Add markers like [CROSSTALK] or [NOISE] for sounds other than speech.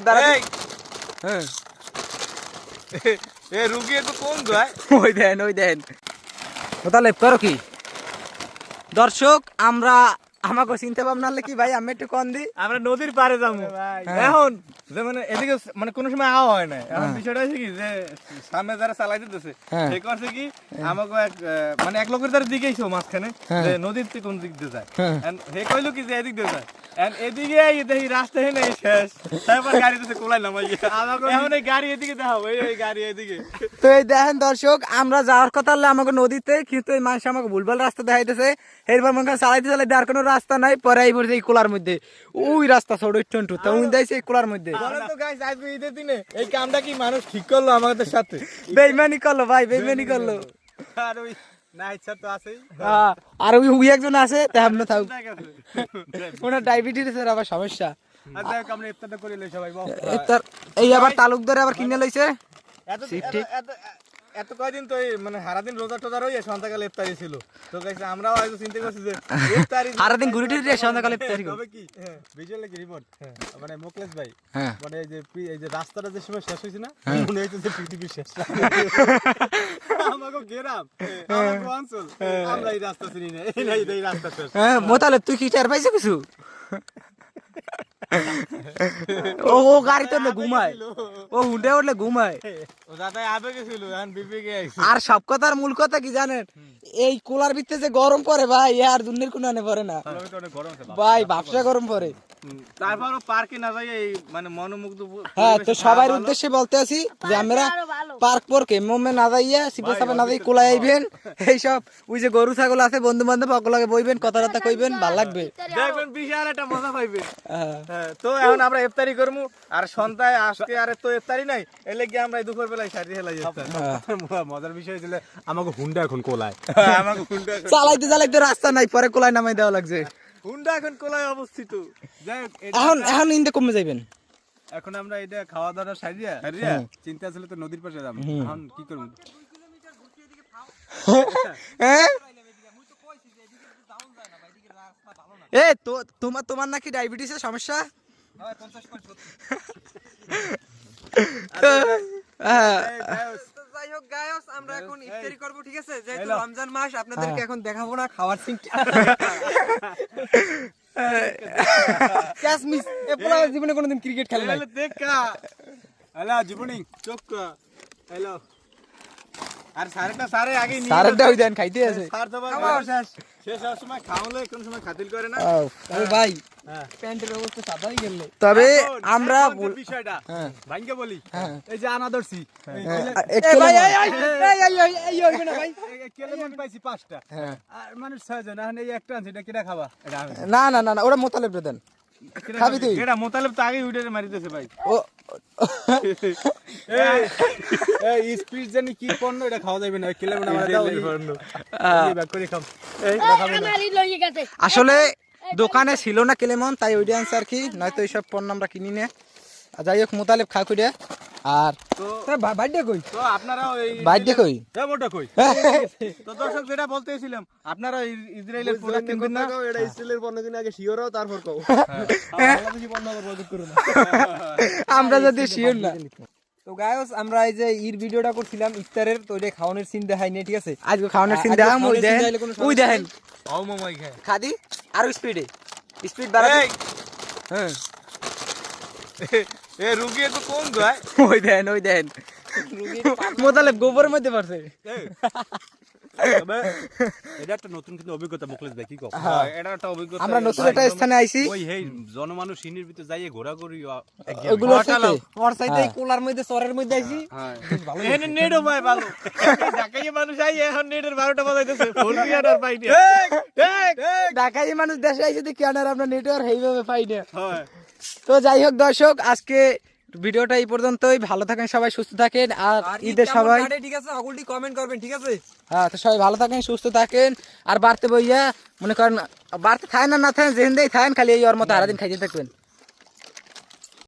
হ্যাঁ। [LAUGHS] এ রুগিয়ে তো কোন যায় [LAUGHS] ওই দেন ওই দেন। তাহলে করো কি? দর্শক আমরা আমাকে চিনতে ভাবনা হলে কি ভাই আমি একটু কন দি আমরা নদীর পারে যাব। এখন যে মানে এদিকে মানে কোনো সময় আওয়া হয় না এখন বিষয়টা হচ্ছে কি যে সামনে যারা চালাই দিতেছে হ্যাঁ। সে করছে কি আমাকে এক মানে এক লোকের দ্বারা দিকেই মাঝখানে হ্যাঁ। যে নদীর কোন দিক দিয়ে যায়। হ্যাঁ। And কইলো কি যে এদিক দিয়ে যায়। এদিকে দেখি রাস্তা হে নেই শেষ। তারপর গাড়ি কোলাই নামাই এখন এই গাড়ি এদিকে দেখাবো এই এই গাড়ি এদিকে। তো এই দেখেন দর্শক আমরা যাওয়ার কথা হলে আমাকে নদীতে কিন্তু এই মানুষ আমাকে ভুলভাল রাস্তা দেখাইতেছে। এরপর মনে করেন চালাইতে চালাইতে আর কোনো রাস্তা নাই পরে এই পড়ছে এই কোলার মধ্যে। ওই রাস্তা ছোট একটু তো উনি দিয়েছে এই কোলার মধ্যে। বলেন তো গাইস আজকে ঈদের দিনে এই কামটা কি মানুষ ঠিক করল আমাদের সাথে? বেইমানি করল ভাই বেইমানি করল। আর ওই না ইচ্ছা তো আছেই। আহ, আর ওই একজন আছে তেমন থাক ওনার ডায়াবেটিস আবার সমস্যা। আমরা ইফতারটা করে লই সবাই বাহ। এই আবার তালুকদারে আবার কিনে লইছে? এত এত- এত- এত কয়দিন তো মানে সারাদিন রোজা টোজা রয়ে সন্ধ্যাকালে ইফতারি ছিল। তো আমরাও হয়তো চিন্তা করছি যে ইফতারি সারাদিন ঘুরে টুরে সন্ধ্যাকালে ইফতারি হবে কি? ভিজুয়াল কি রিপোর্ট মানে মোকলেশ ভাই হ্যাঁ। মানে এই যে এই যে রাস্তাটা যে সময় শেষ হয়েছে না মনে যে পৃথিবীর শেষ। [LAUGHS] গেরাম অঞ্চল আমরা এই রাস্তা চিনি না এই নাই এই রাস্তা হ্যাঁ মোতালে তুই কি চার পাইছে কিছু? ও ও গাড়িতে উঠলে ঘুমায়। ও হুন্ডে উঠলে ঘুমায়। ও দাদা আবে গেছিল এখন বিবেকে আইছে? আর সব কথার মূল কথা কি জানেন? এই কুলার ভিতরে যে গরম পড়ে ভাই আর দুনির কোনো আনে পড়ে না। তো। ভাই ব্যবসা গরম পড়ে। তারপরও পার্কে না যাই মানে মনোমুগ্ধ হ্যাঁ তো সবার উদ্দেশ্যে বলতে আছি যে আমরা পার্ক পর্কে মোমে না যাইয়া সিপে সাপে না যাই কোলায় আইবেন। এইসব ওই যে গরু ছাগল আছে বন্ধু বান্ধব অকলাগে বইবেন কথা বার্তা কইবেন ভালো লাগবে। দেখবেন বিশাল একটা মজা পাইবে হ্যাঁ। হ্যাঁ, তো এখন আমরা ইফতারি করব আর সন্ধ্যায় আজকে আর তো ইফতারি নাই এলে গিয়ে আমরা দুপুর বেলায় সারি হেলাই মজার বিষয় ছিল আমাকে হুন্ডা এখন কোলায়। আমাকে হুন্ডা চালাইতে চালাইতে রাস্তা নাই পরে কোলায় নামাই দেওয়া লাগছে। হুন্ডা এখন কোলায় অবস্থিত। এখন এখন ইন্দে কমে যাইবেন। এখন আমরা এটা খাওয়া দাওয়া সারিয়া সারিয়া চিন্তা ছিল তো নদীর পাশে যাব। এখন কি করব? [LAUGHS] হ্যাঁ? এ তো তোমার তোমার নাকি ডায়াবেটিসের সমস্যা? হ্যাঁ যাই হোক গায়স আমরা এখন ইফতারি করব ঠিক আছে? যেহেতু রমজান মাস আপনাদেরকে এখন দেখাবো না খাওয়ার সিনটা [LAUGHS] [LAUGHS] ক্যাশ মিস এ পোলা জীবনে কোনোদিন ক্রিকেট খেলে নাই। দেখা। হ্যালো জীবনী চোখ হ্যালো। আর সারেটা সারে আগে নিয়ে সারেটা ওই দেন খাইতে আছে। সার তো শেষ। শেষ সময় খাওয়ালে কোন সময় খাতিল করে না। তবে ভাই হ্যাঁ। তবে আমরা বিষয়টা। হ্যাঁ। ভাঙ্গে বলি। হ্যাঁ। এই যে আনাদর্শি একটু এ ভাই এই এই এই এই এই এই হইবে না ভাই। কেলেমন পাইছি পাঁচটা। হ্যাঁ। না না না না মোতালেব দেন। খাবি তুই? এটা মোতালেব তো আগেই উঠে মারিতেছে ভাই। ও। এই স্পিড জানি কি পণ্য এটা খাওয়া যাবে না। কেলেমন আমার দাও পণ্য। এই ব্যাগ করে খাম আসলে দোকানে ছিল না কেলেমন তাই ওইটা আনছে আর কি নয়তো এইসব পণ্য আমরা কিনি না। আর যাই হোক মোতালেব খা কইরা আর তো কই? তো আপনারা ওই বাইরে কই? হ্যাঁ মোটা কই? তো দর্শক যেটা বলতেছিলাম আপনারা ইসরায়েলের প্রোডাক্ট কিনবেন না। এটা ইসরায়েলের পণ্য কিনে আগে শিওরাও তারপর কও। বাংলাদেশি পণ্য আবার বয়কট করো আমরা যদি শিওর না। তো গায়স আমরা এই যে ইর ভিডিওটা করছিলাম ইফতারের তো খাওয়ানোর সিন দেখাই নাই ঠিক আছে? আজকে খাওয়ানোর সিন দেখাম ওই দেখেন ওই দেখেন মামাই খায় খাদি আর স্পিডে স্পিড বাড়াতে এই! হ্যাঁ। এ রুগিয়ে তো কোন দয় ওই দেন ওই দেন। মোতালেব গোবরের মধ্যে পড়ছে [LAUGHS] এটা একটা নতুন কিন্তু অভিজ্ঞতা মুখলেশ ভাই কি কও? হ্যাঁ, এটা একটা অভিজ্ঞতা আমরা নতুন একটা স্থানে আইছি। ওই হেই জনমানুষ সিনির ভিতরে যাইয়ে ঘোরাঘুরি ওগুলো সাথে? ওর সাইডে কোলার মধ্যে সরের মধ্যে আইছি। এখানে নেটও পায় ভালো [LAUGHS] ঢাকায় মানুষ আই এখন নেটের বারোটা বাজাইতেছে। ফোন কি আর পাই না ঢাকায় মানুষ দেশে আইছে দেখি আর আমরা নেটওয়ার্ক এইভাবে পাই না। হয়। তো যাই হোক দর্শক আজকে ভিডিওটা এই পর্যন্তই। ভালো থাকেন সবাই সুস্থ থাকেন। আর ঈদের সবাই ঠিক আছে? সকলটি কমেন্ট করবেন ঠিক আছে? হ্যাঁ তো সবাই ভালো থাকেন সুস্থ থাকেন। আর বাড়তে বইয়া মনে করেন বাড়তে থাকেন না না থাকেন দিয়ে থাকেন খালি এই ওর মতো সারাদিন খাইতে থাকবেন।